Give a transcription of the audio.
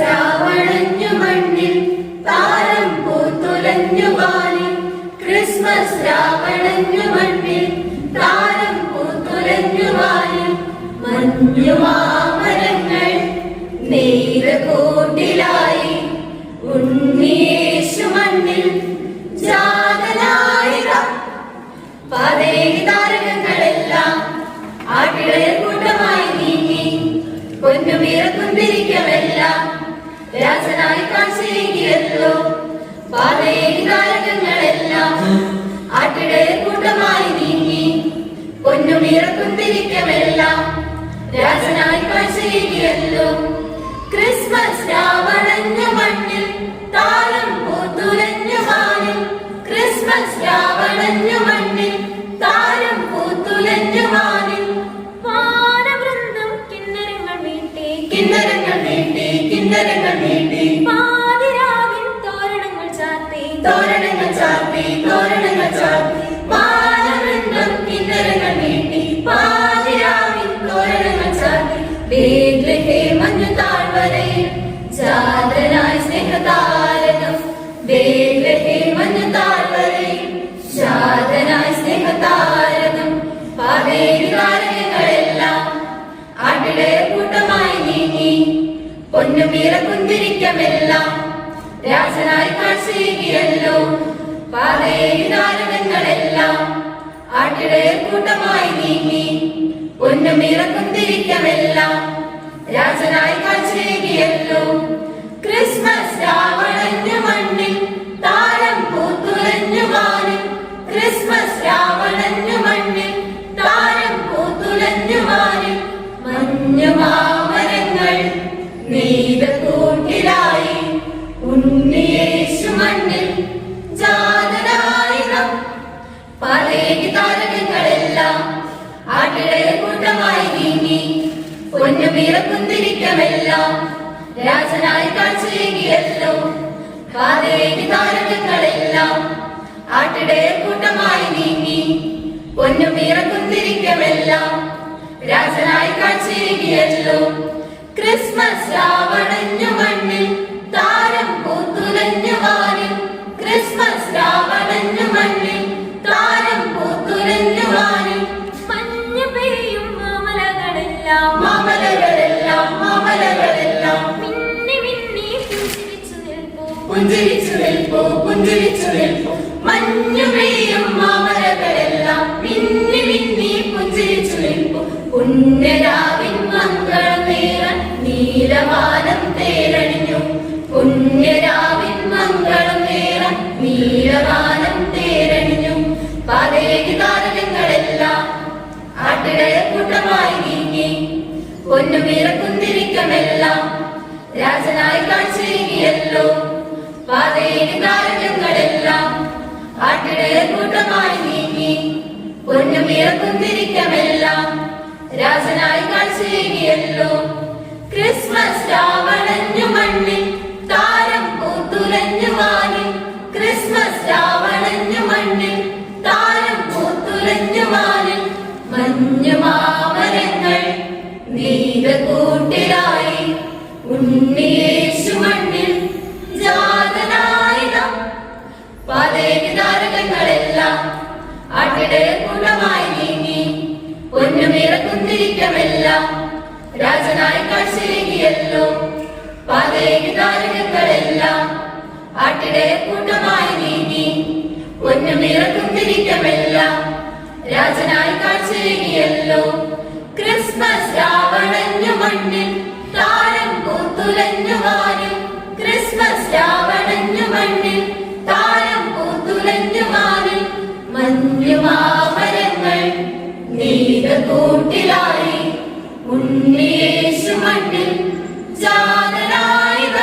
രാവണഞ്ഞു മണ്ണിൽ താരം പൂത്തുലഞ്ഞു വാനിൽ ക്രിസ്മസ് ശ്രാവണഞ്ഞു മണ്ണിൽ താരം പൂത്തുലഞ്ഞു വാനിൽ മഞ്ഞുമാമരങ്ങൾ നീരകൂട്ടിലായി ഉണ്ണിയേശു മണ്ണിൽ ജാതനായിക പാതേരി താരകങ്ങളെല്ലാം ആട്ടിടയ കൂട്ടമായി നീങ്ങി പൊന്നുമീറക്കുന്തിരിക്കമെല്ലാം രാജനായി കാശിയേകിയല്ലോ പാതേരി താരകങ്ങളെല്ലാം ആട്ടിടയ കൂട്ടമായി നീങ്ങി. പൊന്നുമീറക്കുന്തിരിക്കമെല്ലാം രാജനായി കാശിയേകിയല്ലോ ക്രിസ്മസ് രാവണഞ്ഞ മണ്ണിൽ താരം പൂത്തുലഞ്ഞു വാനിൽ. ക്രിസ്മസ് രാവണഞ്ഞ മണ്ണിൽ താരം പൂത്തുലഞ്ഞു വാനിൽ. വാനവൃന്ദം കിന്നരങ്ങൾ മീട്ടി കിന്നരങ്ങൾ നീട്ടി. കിന്നരങ്ങൾ നീട്ടി പാതിരാവിൻ തോരണങ്ങൾ ചാർത്തി. തോരണങ്ങൾ ചാർത്തി തോരണങ്ങൾ ചാർത്തി. പാലവൃന്ദം കിന്നരങ്ങൾ നീട്ടി പാതിരാവിൻ തോരണങ്ങൾ ചാർത്തി. ബേത്ലഹേ മഞ്ഞു താഴ്വരയിൽ ജാതനായി സ്നേഹതാരകം. ബേത്ലഹേ കുന്തിരിക്കമെല്ലാം രാജനായി കൂട്ടമായി രാജനായി ക്രിസ്മസ് മണ്ണിൽ താരം ക്രിസ്മസ് മണ്ണിൽ താരം മഞ്ഞുമാമരങ്ങൾ കൂട്ടമായി നീങ്ങി. പൊന്നുമീറക്കുന്തിരിക്കമെല്ലാം രാജനായി കാഴ്ചയേകിയല്ലോ. പാതേകി താരകങ്ങളെല്ലാം ആട്ടിടയ കൂട്ടമായി നീങ്ങി. പൊന്നുമീറക്കുന്തിരിക്കമെല്ലാം രാജനായി കാഴ്ചയേകിയല്ലോ. ക്രിസ്മസ് രാവണഞ്ഞു മണ്ണിൽ മാമലകളെല്ലാം പുഞ്ചിരിച്ചു നിൽപ്പൂ. പുഞ്ചിരിച്ചു നിൽപ്പൂ പുഞ്ചിരിച്ചു നിൽപ്പൂ. മഞ്ഞു പെയ്യും മാമലകളെല്ലാം മിന്നി മിന്നി പുഞ്ചിരിച്ചു നിൽപ്പൂ. പുണ്യരാവിൻ മംഗളമേറൻ നീലവാനം തേരണിഞ്ഞു പൊന്നുമീറക്കുന്തിരിക്കമെല്ലാം രാജനായി കാഴ്ചയേകിയല്ലോ. പാതേരി താരകങ്ങളെല്ലാം ആട്ടിടയ കൂട്ടമായി നീങ്ങി പൊന്നുമീറക്കുന്തിരിക്കമെല്ലാം രാജനായി കാഴ്ചയേകിയല്ലോ. ക്രിസ്മസ് രാവണഞ്ഞു മണ്ണിൽ താരം പൂത്തുലഞ്ഞു വാനിൽ ക്രിസ്മസ് രാവണഞ്ഞു മണ്ണിൽ താരം പൂത്തുലഞ്ഞു വാനിൽ മഞ്ഞുമാമരങ്ങൾ നീതകൂട്ടിലായി ഉണ്ണിയേശു മണ്ണിൽ ജാതനായിരം പാതേരി താരകങ്ങളെല്ലാം ആട്ടിടയ കൂട്ടമായി നീങ്ങി പൊന്നുമീറക്കുന്തിരിക്കമെല്ലാം രാജനായി കാഴ്ചയേകിയല്ലോ. പാതേരി താരകങ്ങളെല്ലാം ആട്ടിടയ കൂട്ടമായി നീങ്ങി പൊന്നുമീറക്കുന്തിരിക്കമെല്ലാം രാജനായി കാഴ്ചയേകിയല്ലോ. ക്രിസ്മസ് രാവണഞ്ഞു മണ്ണിൽ താരം പൂത്തുലഞ്ഞു വാനിൽ ക്രിസ്മസ് രാവണഞ്ഞു മണ്ണിൽ